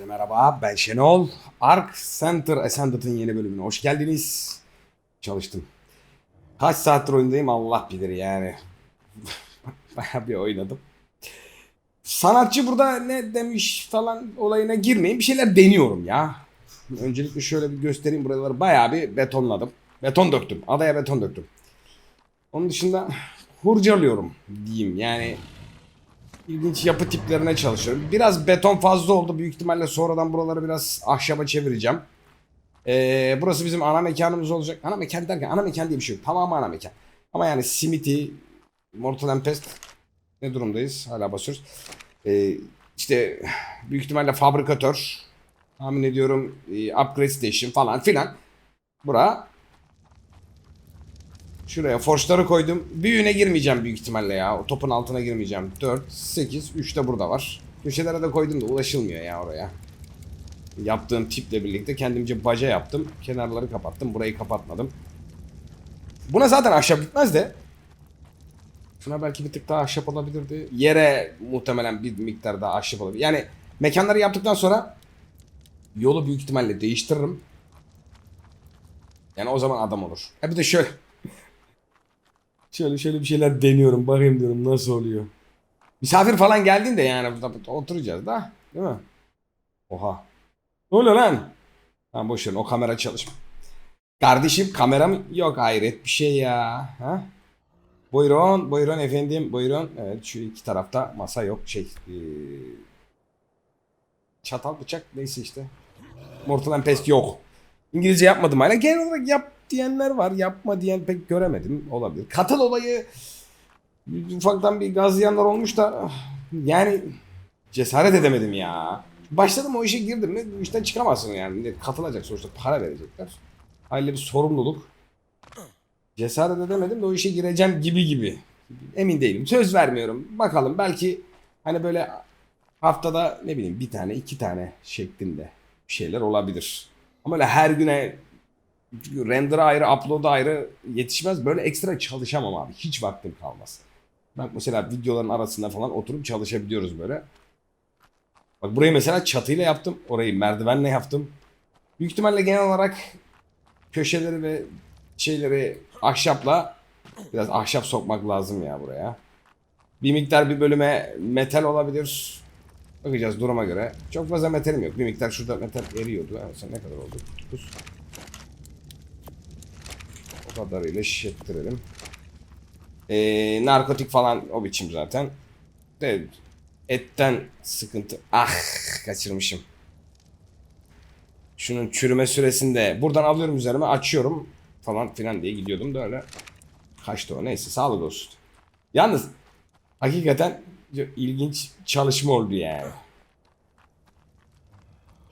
Herkese merhaba ben Şenol. Ark Center Ascended'ın yeni bölümüne hoş geldiniz. Çalıştım. Kaç saattir oyundayım Allah bilir yani. Bayağı bir oynadım. Sanatçı burada ne demiş falan olayına girmeyin. Bir şeyler deniyorum ya. Öncelikle şöyle bir göstereyim buraları bayağı bir betonladım. Beton döktüm. Adaya beton döktüm. Onun dışında hurcalıyorum diyeyim. Yani ilginç yapı tiplerine çalışıyorum. Biraz beton fazla oldu. Büyük ihtimalle sonradan buraları biraz ahşaba çevireceğim. Ee, burası bizim ana mekanımız olacak. Ana mekan derken ana mekan diye bir şey yok. Tamamı ana mekan. Ama yani Smithy, Mortal and Pest ne durumdayız? Hala basıyoruz. Ee, işte büyük ihtimalle fabrikatör. Tahmin ediyorum e, upgrade station falan filan. Bura Şuraya forçları koydum. Büyüğüne girmeyeceğim büyük ihtimalle ya. O topun altına girmeyeceğim. 4, 8, 3 de burada var. Köşelere de koydum da ulaşılmıyor ya oraya. Yaptığım tiple birlikte kendimce baca yaptım. Kenarları kapattım. Burayı kapatmadım. Buna zaten ahşap gitmez de. Şuna belki bir tık daha ahşap olabilirdi. Yere muhtemelen bir miktar daha ahşap olabilir. Yani mekanları yaptıktan sonra yolu büyük ihtimalle değiştiririm. Yani o zaman adam olur. Ha bir de şöyle. Şöyle şöyle bir şeyler deniyorum. Bakayım diyorum nasıl oluyor. Misafir falan geldiğinde yani burada oturacağız da. Değil mi? Oha. Ne oluyor lan? Tamam boş verin o kamera çalışmıyor. Kardeşim kamera mı? Yok hayret bir şey ya. Ha? Buyurun, buyurun efendim, buyurun. Evet şu iki tarafta masa yok şey. ee, çatal bıçak neyse işte. Mortal Pestle yok. İngilizce yapmadım hala. Genel olarak yap diyenler var. Yapma diyen pek göremedim. Olabilir. Katıl olayı ufaktan bir gazlayanlar olmuş da yani cesaret edemedim ya. Başladım o işe girdim mi işten çıkamazsın yani. Katılacak sonuçta para verecekler. Aile bir sorumluluk. Cesaret edemedim de o işe gireceğim gibi gibi. Emin değilim. Söz vermiyorum. Bakalım belki hani böyle haftada ne bileyim bir tane iki tane şeklinde bir şeyler olabilir. Ama öyle her güne çünkü render'a ayrı, upload'a ayrı yetişmez. Böyle ekstra çalışamam abi. Hiç vaktim kalmaz. Bak mesela videoların arasında falan oturup çalışabiliyoruz böyle. Bak burayı mesela çatıyla yaptım. Orayı merdivenle yaptım. Büyük ihtimalle genel olarak köşeleri ve şeyleri ahşapla biraz ahşap sokmak lazım ya buraya. Bir miktar bir bölüme metal olabilir. Bakacağız duruma göre. Çok fazla metalim yok. Bir miktar şurada metal eriyordu. Ha, sen ne kadar oldu? 9. O kadarıyla şişettirelim. Ee, narkotik falan o biçim zaten. De, etten sıkıntı. Ah kaçırmışım. Şunun çürüme süresinde buradan alıyorum üzerime açıyorum falan filan diye gidiyordum da öyle. Kaçtı o neyse sağlık olsun. Yalnız hakikaten ilginç çalışma oldu yani.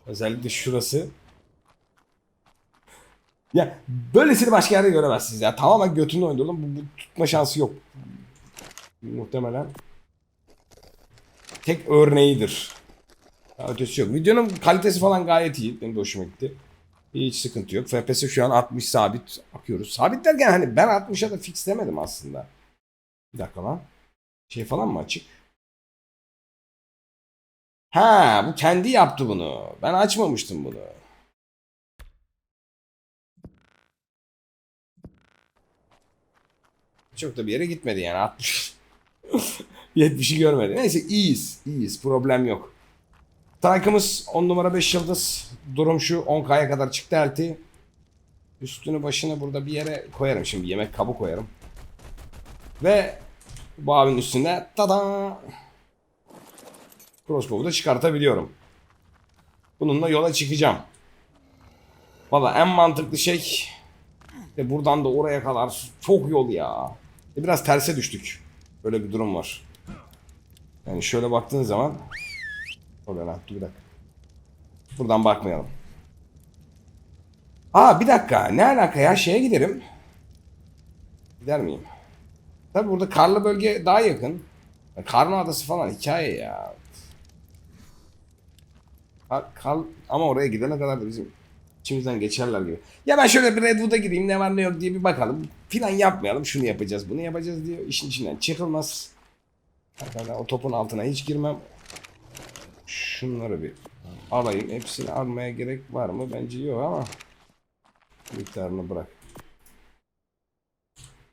Özellikle şurası. Ya böylesini başka yerde göremezsiniz ya. Tamamen götünü oynadım. Bu, bu tutma şansı yok. Muhtemelen. Tek örneğidir. Daha ötesi yok. Videonun kalitesi falan gayet iyi. Benim de hoşuma gitti. Hiç sıkıntı yok. FPS şu an 60 sabit akıyoruz. Sabit derken hani ben 60'a da fix demedim aslında. Bir dakika lan. Şey falan mı açık? Ha bu kendi yaptı bunu. Ben açmamıştım bunu. Çok da bir yere gitmedi yani 60. 70'i görmedi. Neyse iyiyiz. iyiyiz. Problem yok. Tankımız 10 numara 5 yıldız. Durum şu 10k'ya kadar çıktı elti. Üstünü başını burada bir yere koyarım şimdi. Yemek kabı koyarım. Ve bu abinin üstüne tada crossbow'u da çıkartabiliyorum. Bununla yola çıkacağım. Valla en mantıklı şey de buradan da oraya kadar çok yol ya. E biraz terse düştük. Böyle bir durum var. Yani şöyle baktığın zaman Oluyor lan dur bir dakika. Buradan bakmayalım. Aa bir dakika ne alaka ya şeye giderim. Gider miyim? Tabi burada karlı bölge daha yakın. Karma adası falan hikaye ya. Kar, kar, ama oraya gidene kadar da bizim içimizden geçerler gibi. Ya ben şöyle bir Redwood'a gideyim ne var ne yok diye bir bakalım. Plan yapmayalım şunu yapacağız bunu yapacağız diyor. İşin içinden çıkılmaz. Arkadaşlar o topun altına hiç girmem. Şunları bir alayım. Hepsini almaya gerek var mı? Bence yok ama miktarını bırak.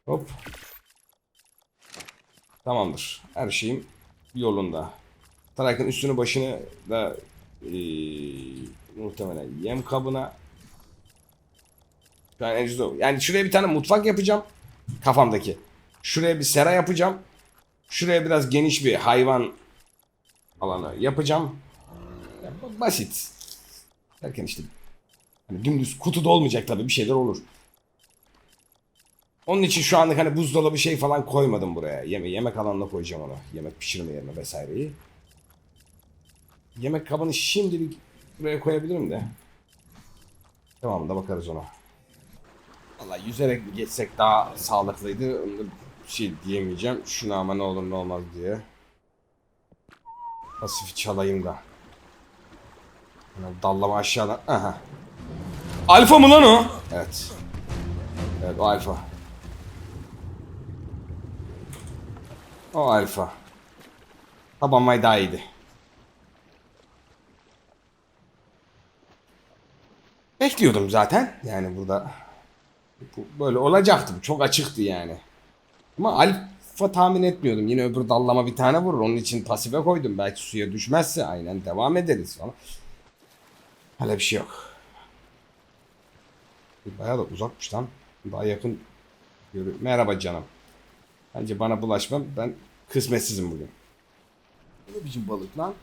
Hop. Tamamdır. Her şeyim yolunda. Tarak'ın üstünü başını da eee, muhtemelen yem kabına şu an en ucuz o. Yani şuraya bir tane mutfak yapacağım. Kafamdaki. Şuraya bir sera yapacağım. Şuraya biraz geniş bir hayvan alanı yapacağım. Ya, ba- basit. Derken işte hani dümdüz kutuda olmayacak tabii bir şeyler olur. Onun için şu anlık hani buzdolabı şey falan koymadım buraya. Yeme yemek alanına koyacağım onu. Yemek pişirme yerine vesaireyi. Yemek kabını şimdilik buraya koyabilirim de. Tamam da bakarız ona. Valla yüzerek geçsek daha sağlıklıydı. Onu şey diyemeyeceğim. Şuna ama ne olur ne olmaz diye. Pasifi çalayım da. Yani dallama aşağıdan. Aha. Alfa mı lan o? Evet. Evet o alfa. O alfa. Tabanmay daha iyiydi. Bekliyordum zaten. Yani burada bu böyle olacaktı. Çok açıktı yani. Ama alfa tahmin etmiyordum. Yine öbür dallama bir tane vurur. Onun için pasife koydum. Belki suya düşmezse aynen devam ederiz falan. Hala bir şey yok. Bayağı da uzakmış lan. Daha yakın. Merhaba canım. Bence bana bulaşma. Ben kısmetsizim bugün. Ne biçim balık lan?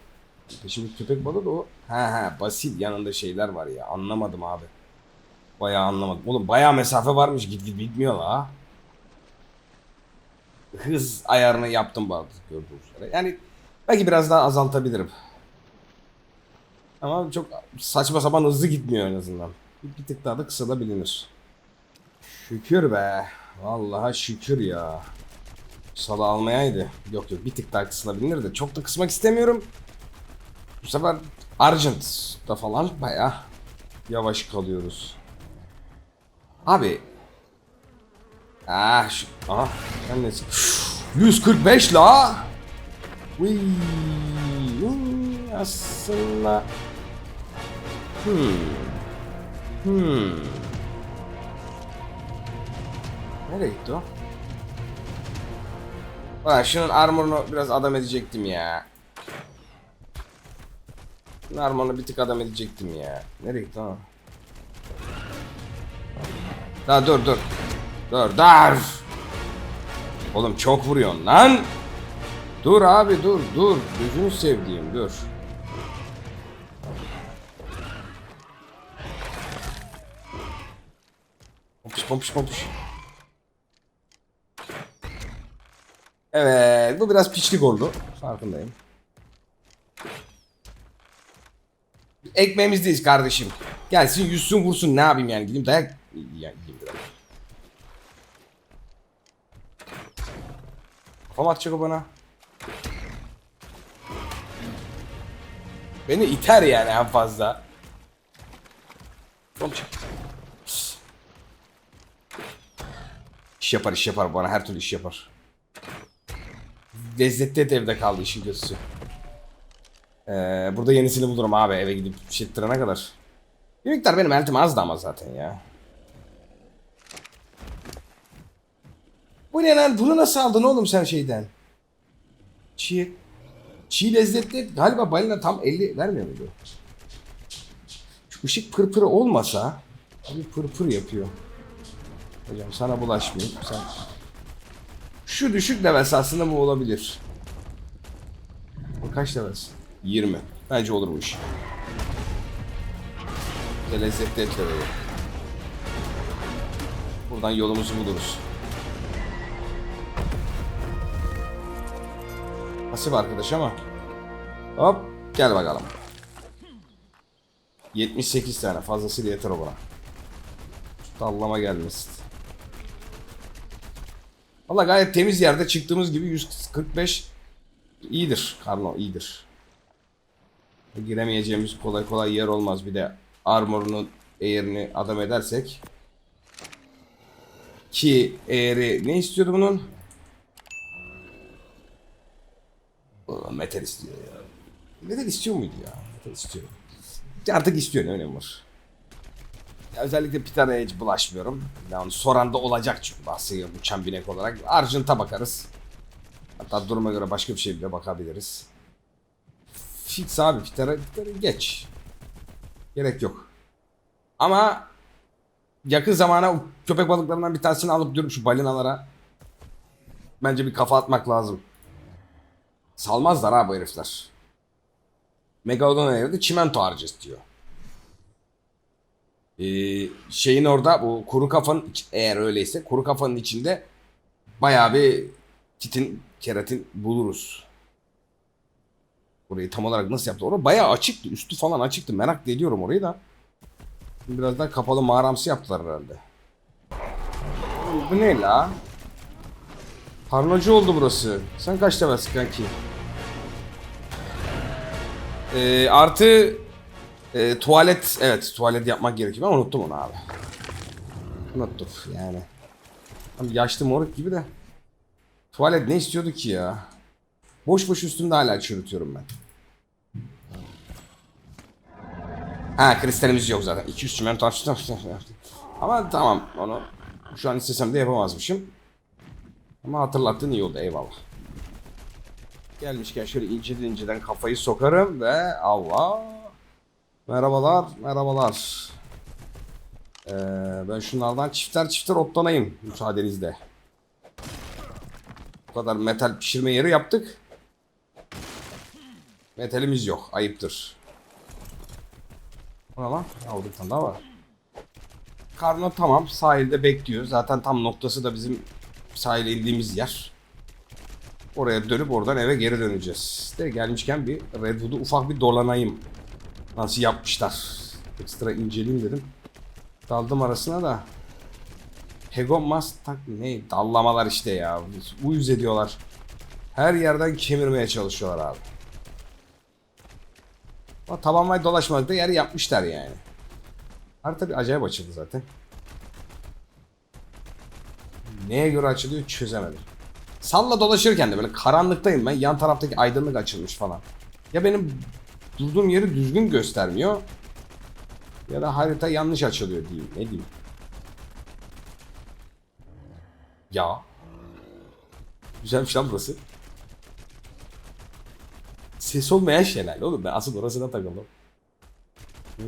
Şimdi köpek balığı da o. Ha ha basit yanında şeyler var ya. Anlamadım abi. Bayağı anlamadım. Oğlum bayağı mesafe varmış. Git git bitmiyor la. Hız ayarını yaptım bazı gördüğünüz üzere. Yani belki biraz daha azaltabilirim. Ama çok saçma sapan hızlı gitmiyor en azından. Bir, bir tık daha da kısalabilir. Şükür be. Vallahi şükür ya. Salı almayaydı. Yok yok bir tık daha kısılabilir de çok da kısmak istemiyorum. Bu sefer Argent'da falan bayağı yavaş kalıyoruz. Abi. Ah şu. Aha. Sen nesin? 145 la. Uy. Aslında. Hmm. Hmm. Nereye gitti o? Ulan şunun armorunu biraz adam edecektim ya. Armorunu bir tık adam edecektim ya. Nereye gitti o? Daha dur dur. Dur dur. Oğlum çok vuruyorsun lan. Dur abi dur dur. Gözünü sevdiğim dur. Pompiş pompiş pompiş. Evet bu biraz piçlik oldu. Farkındayım. Ekmeğimizdeyiz kardeşim. Gelsin yüzsün vursun ne yapayım yani gideyim dayak ya, yiyeyim biraz. Kafam atacak o bana. Beni iter yani en fazla. Komşu. İş yapar iş yapar bana her türlü iş yapar. Lezzetli et evde kaldı işin kötüsü. Ee, burada yenisini bulurum abi eve gidip şittirene kadar. Bir miktar benim eltim az da ama zaten ya. Bu ne lan? Bunu nasıl aldın oğlum sen şeyden? Çiğ. Çiğ lezzetli et. Galiba balina tam 50 vermiyor muydu? Şu ışık pırpırı olmasa bir pırpır yapıyor. Hocam sana bulaşmayayım. Sen şu düşük level aslında bu olabilir. Bu kaç level? 20. Bence olur bu iş. Bir de lezzetli et leveli. Buradan yolumuzu buluruz. Pasif arkadaş ama. Hop gel bakalım. 78 tane fazlasıyla yeter o bana. Dallama gelmesin. Valla gayet temiz yerde çıktığımız gibi 145 iyidir. Karno iyidir. Giremeyeceğimiz kolay kolay yer olmaz. Bir de armorunun eğerini adam edersek. Ki eğeri ne istiyordu bunun? Metal istiyor ya. Metal istiyor muydu ya? Metal istiyor. artık istiyor ne önemi var. Ya özellikle Peter'a hiç bulaşmıyorum. Yani soran da olacak çünkü bahsediyor uçan binek olarak. Argent'a bakarız. Hatta duruma göre başka bir şey bile bakabiliriz. Fix abi Peter'a Peter'a geç. Gerek yok. Ama yakın zamana köpek balıklarından bir tanesini alıp diyorum şu balinalara. Bence bir kafa atmak lazım. Salmazlar ha bu herifler. Megalodon evde çimento harcası diyor. Ee, şeyin orada bu kuru kafanın eğer öyleyse kuru kafanın içinde bayağı bir kitin keratin buluruz. Burayı tam olarak nasıl yaptı? Orada bayağı açıktı. Üstü falan açıktı. Merak ediyorum orayı da. Şimdi Biraz daha kapalı mağaramsı yaptılar herhalde. Bu ne la? Parnocu oldu burası. Sen kaç levelsin kanki? Ee, artı e, tuvalet evet tuvalet yapmak gerekiyor. Ben unuttum onu abi. Unuttum yani. Tam yaşlı moruk gibi de. Tuvalet ne istiyordu ki ya? Boş boş üstümde hala çürütüyorum ben. Ha kristalimiz yok zaten. 200 çimento açtım. Ama tamam onu şu an istesem de yapamazmışım. Ama hatırlattın iyi oldu eyvallah. Gelmişken şöyle inceden inceden kafayı sokarım ve Allah. Merhabalar, merhabalar. Ee, ben şunlardan çifter çifter otlanayım müsaadenizle. Bu kadar metal pişirme yeri yaptık. Metalimiz yok, ayıptır. Ne lan? Aa, bir tane daha var. Karno tamam, sahilde bekliyor. Zaten tam noktası da bizim sahile indiğimiz yer. Oraya dönüp oradan eve geri döneceğiz. De gelmişken bir Redwood'u ufak bir dolanayım. Nasıl yapmışlar. Ekstra inceleyeyim dedim. Daldım arasına da. Pegon Mustang ne? Dallamalar işte ya. Uyuz ediyorlar. Her yerden kemirmeye çalışıyorlar abi. Ama tabanvay dolaşmadıkta yer yapmışlar yani. Harita bir acayip açıldı zaten. Neye göre açılıyor çözemedim. Salla dolaşırken de böyle karanlıktayım ben. Yan taraftaki aydınlık açılmış falan. Ya benim durduğum yeri düzgün göstermiyor. Ya da harita yanlış açılıyor diyeyim. Ne diyeyim. Ya. Güzelmiş lan burası. Ses olmayan şelale oğlum. Ben asıl orasına takıldım. Hı?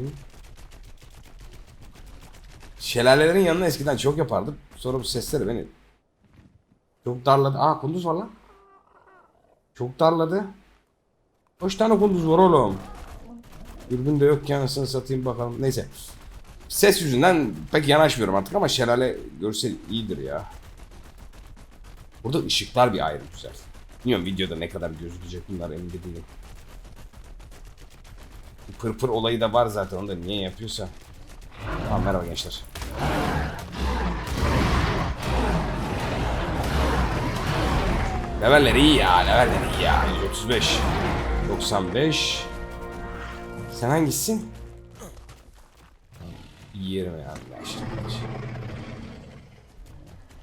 Şelalelerin yanına eskiden çok yapardım. Sonra bu sesleri beni çok darladı. Aa kunduz var lan. Çok darladı. Kaç tane kunduz var oğlum? Dürbün de yok ki anasını satayım bakalım. Neyse. Ses yüzünden pek yanaşmıyorum artık ama şelale görsel iyidir ya. Burada ışıklar bir ayrı güzel. Bilmiyorum videoda ne kadar gözükecek bunlar emin de değilim. Pırpır olayı da var zaten onu da niye yapıyorsa. Tamam merhaba gençler. Leveller iyi ya, leveller iyi ya. 135. 95. Sen hangisisin? 20 arkadaşlar.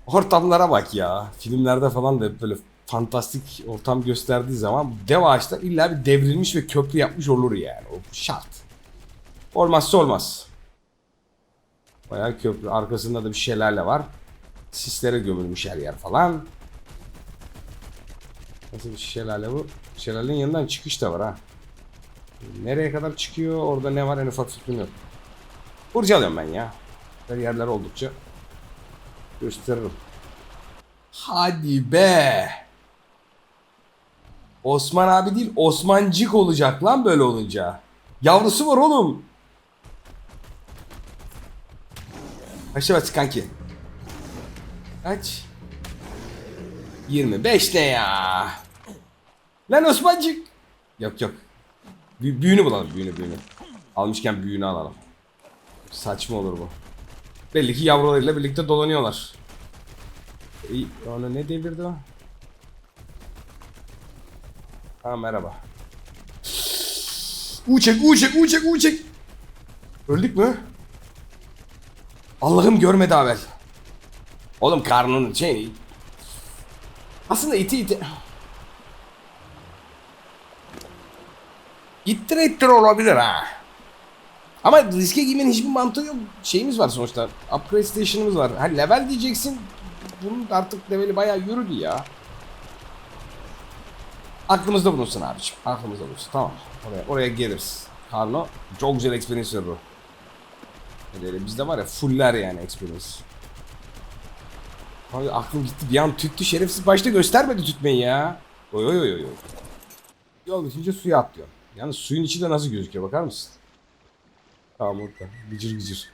Ortamlara bak ya. Filmlerde falan da böyle fantastik ortam gösterdiği zaman dev ağaçlar illa bir devrilmiş ve köprü yapmış olur yani. O şart. Olmazsa olmaz. Bayağı köprü. Arkasında da bir şelale var. Sislere gömülmüş her yer falan. Nasıl bir şelale bu? Şelalenin yanından çıkış da var ha. Nereye kadar çıkıyor? Orada ne var en ufak fikrim yok. Kurcalıyorum ben ya. Her yerler oldukça gösteririm. Hadi be. Osman abi değil Osmancık olacak lan böyle olunca. Yavrusu var oğlum. Kaç bas kanki? Kaç? 25 ne ya? Lan Osmancık. Yok yok. Bü- büyüğünü bulalım büyüğünü büyüğünü. Almışken büyüğünü alalım. Saçma olur bu. Belli ki yavrularıyla birlikte dolanıyorlar. İyi, onu ne devirdi o? Ha merhaba. Uçek, uçek, uçek, uçek. Öldük mü? Allah'ım görmedi haber. Oğlum karnının şey... Aslında iti iti... İttire ittire olabilir ha. Ama riske girmenin hiçbir mantığı yok. Şeyimiz var sonuçta. Upgrade station'ımız var. Ha level diyeceksin. Bunun artık leveli bayağı yürüdü ya. Aklımızda bulunsun abiciğim. Aklımızda bulunsun. Tamam. Oraya, oraya geliriz. Carlo çok güzel experience o. Öyle bizde var ya fuller yani experience. Abi aklım gitti bir an tüttü şerefsiz başta göstermedi tütmeyi ya. Oy oy oy oy. Yol bitince suya atlıyor. Yalnız suyun içi de nasıl gözüküyor bakar mısın? Tamam orada. Gıcır gıcır.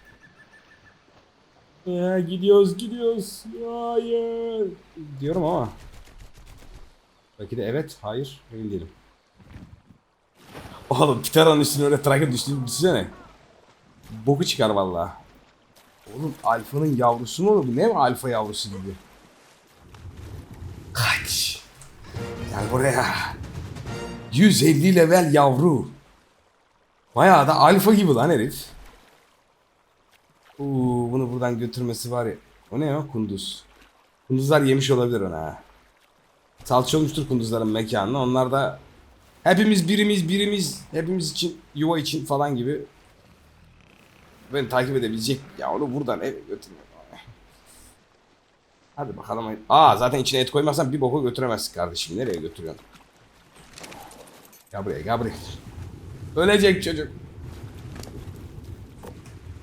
Ya gidiyoruz gidiyoruz. Hayır. Diyorum ama. Belki de evet, hayır, emin değilim. Oğlum Kitara'nın üstüne öyle trakya düştüğünü düşünsene. Boku çıkar vallahi. Oğlum alfanın yavrusu mu olur? Ne mi alfa yavrusu gibi? Kaç. Gel buraya. 150 level yavru. Bayağı da alfa gibi lan herif. Uuu bunu buradan götürmesi var ya. O ne ya kunduz. Kunduzlar yemiş olabilir ona ha. Salça olmuştur kunduzların mekanına. Onlar da hepimiz birimiz birimiz hepimiz için yuva için falan gibi beni takip edebilecek. Ya onu buradan eve götürmüyor. Hadi bakalım. Aa zaten içine et koymazsan bir boku götüremezsin kardeşim. Nereye götürüyorsun? Gel buraya. Ölecek çocuk.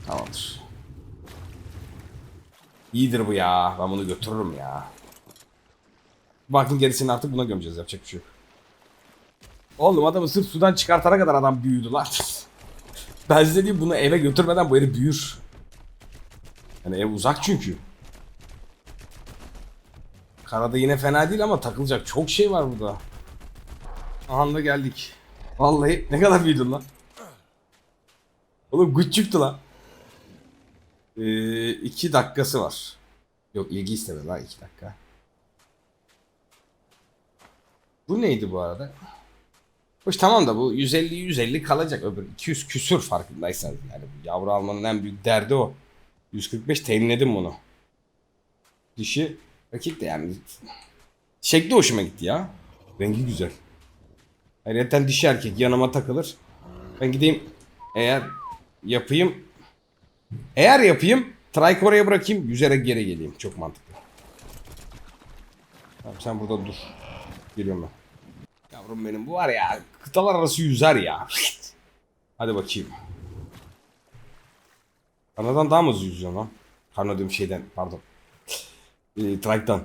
Tamamdır. İyidir bu ya. Ben bunu götürürüm ya. Baktım gerisini artık buna gömeceğiz. Yapacak bir şey yok. Oğlum adamı sırf sudan çıkartana kadar adam büyüdü lan. ben size diyeyim bunu eve götürmeden bu herif büyür. Yani ev uzak çünkü. Karada yine fena değil ama takılacak çok şey var burada. Aha da geldik. Vallahi ne kadar büyüdün lan. Oğlum küçüktü lan. Ee, iki dakikası var. Yok ilgi istemedi lan iki dakika. Bu neydi bu arada? Hoş tamam da bu 150 150 kalacak öbür 200 küsür farkındaysanız yani bu yavru almanın en büyük derdi o. 145 teminledim bunu. Dişi rakip de yani şekli hoşuma gitti ya. Rengi güzel. Ayrıca dişi erkek yanıma takılır. Ben gideyim eğer yapayım eğer yapayım Trike oraya bırakayım yüzerek geri geleyim. Çok mantıklı. Tamam sen burada dur. Geliyorum ben. Yavrum benim bu var ya kıtalar arası yüzer ya. Hadi bakayım. Karnadan daha mı hızlı yüzüyorsun lan? Karna diyorum şeyden pardon. Ee, Trike'dan.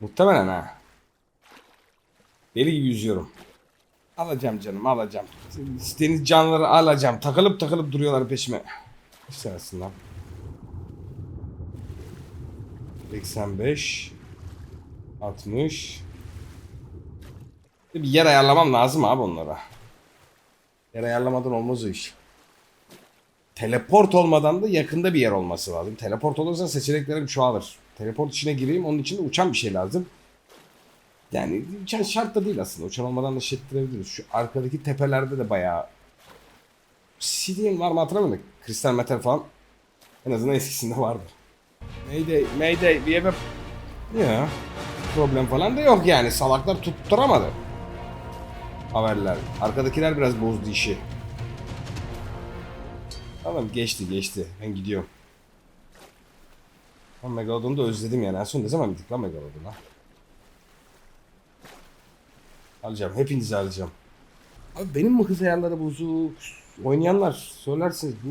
Muhtemelen ha. Deli gibi yüzüyorum. Alacağım canım alacağım. Deniz canlıları alacağım. Takılıp takılıp duruyorlar peşime. İstersin lan. 85 60 Bir yer ayarlamam lazım abi onlara. Yer ayarlamadan olmaz o iş. Teleport olmadan da yakında bir yer olması lazım. Teleport olursa seçeneklerim çoğalır. Teleport içine gireyim onun için de uçan bir şey lazım. Yani uçan şart da değil aslında. Uçan olmadan da şettirebiliriz. Şu arkadaki tepelerde de bayağı CD'nin var mı hatırlamıyorum. Kristal metal falan. En azından eskisinde vardı. Mayday, Mayday have a... Ya. Problem falan da yok yani. Salaklar tutturamadı. Haberler. Arkadakiler biraz bozdu işi. Tamam geçti geçti. Ben gidiyorum. Ben Megalodon'u da özledim yani. En son ne zaman bittik lan Megalodon'a? Alacağım. Hepinizi alacağım. Abi benim mi hız ayarları bozuk? Oynayanlar söylersiniz. Bu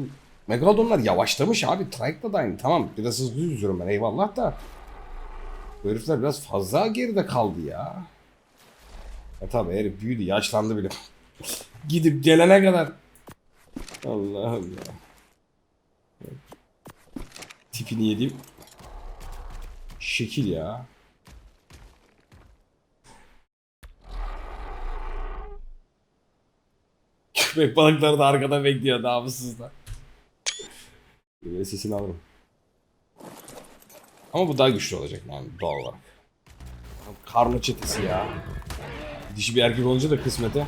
Megalodonlar yavaşlamış abi. Trike'da da aynı. Tamam biraz hızlı yüzüyorum ben eyvallah da. Bu herifler biraz fazla geride kaldı ya. Ya tabi herif büyüdü yaşlandı bile. Gidip gelene kadar. Allah Allah. Tipini yedim. Şekil ya. Köpek balıkları da arkada bekliyor namussuzlar. Böyle sesini alırım. Ama bu daha güçlü olacak yani doğal olarak. Karno çetesi ya. Dişi bir erkek olunca da kısmete.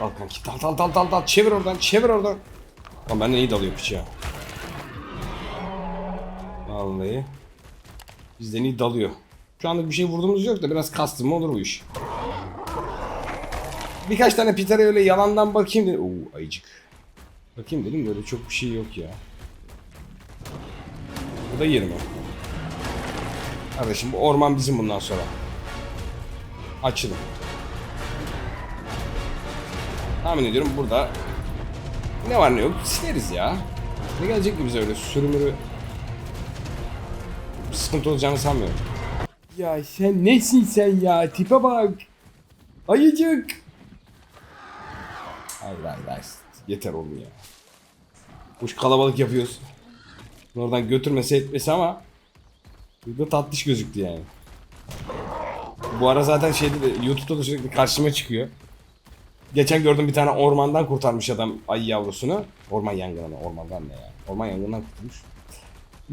Al kanki dal dal dal dal dal çevir oradan çevir oradan. Lan benden iyi dalıyor piç ya. Vallahi. Bizden iyi dalıyor. Şu anda bir şey vurduğumuz yok da biraz kastım olur bu iş. Birkaç tane pitara öyle yalandan bakayım dedi. Oo ayıcık. Bakayım dedim böyle çok bir şey yok ya. Bu da 20. Kardeşim bu orman bizim bundan sonra. Açılın. Tahmin ediyorum burada ne var ne yok sileriz ya. Ne gelecek ki bize öyle sürümürü sıkıntı olacağını sanmıyorum. Ya sen nesin sen ya? Tipe bak. Ayıcık. Hayır hayır hayır. Yeter oğlum ya. Kuş kalabalık yapıyoruz. Oradan götürmesi etmesi ama bir de tatlış gözüktü yani. Bu ara zaten şeyde de YouTube'da da sürekli karşıma çıkıyor. Geçen gördüm bir tane ormandan kurtarmış adam ayı yavrusunu. Orman yangını, ormandan ne ya? Orman yangından kurtulmuş.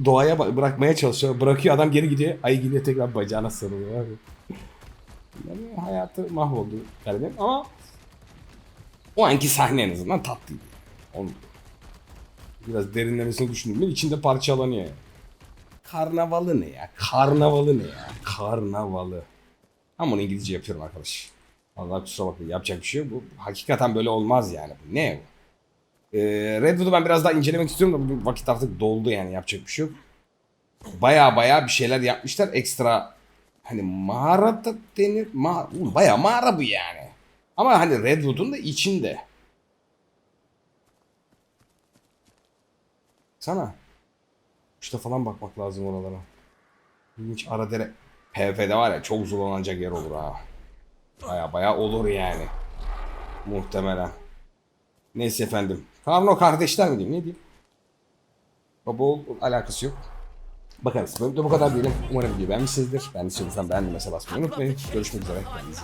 Doğaya bırakmaya çalışıyor. Bırakıyor adam geri gidiyor. Ayı gidiyor tekrar bacağına sarılıyor. Yani hayatı mahvoldu garibim ama o anki sahne en azından tatlıydı. Onu biraz derinlemesine düşündüm. içinde parçalanıyor. yani. Karnavalı ne ya? Karnavalı ne ya? Karnavalı. Ama onu İngilizce yapıyorum arkadaş. Allah kusura bakmayın yapacak bir şey yok. Bu hakikaten böyle olmaz yani. Bu ne bu? Ee, Redwood'u ben biraz daha incelemek istiyorum da bu vakit artık doldu yani yapacak bir şey yok. Baya baya bir şeyler yapmışlar ekstra hani mağara da denir. Ma baya mağara bu yani. Ama hani Redwood'un da içinde. Sana. İşte falan bakmak lazım oralara. Hiç ara dere. PvP'de var ya çok zorlanacak yer olur ha. Baya baya olur yani. Muhtemelen. Neyse efendim. Karno kardeşler mi diyeyim ne diyeyim. Baba oğul alakası yok. Bakarız. Bölümde bu kadar diyelim. Umarım videoyu beğenmişsinizdir. Beğendiyseniz beğenmeyi mesela basmayı unutmayın. Görüşmek üzere. Kendinize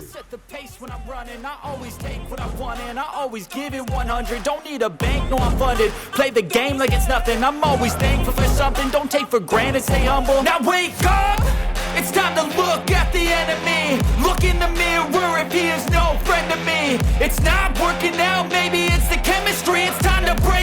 It's time to look at the enemy Look in the mirror if he is no friend to me It's not working out, maybe it's the chemistry It's time to break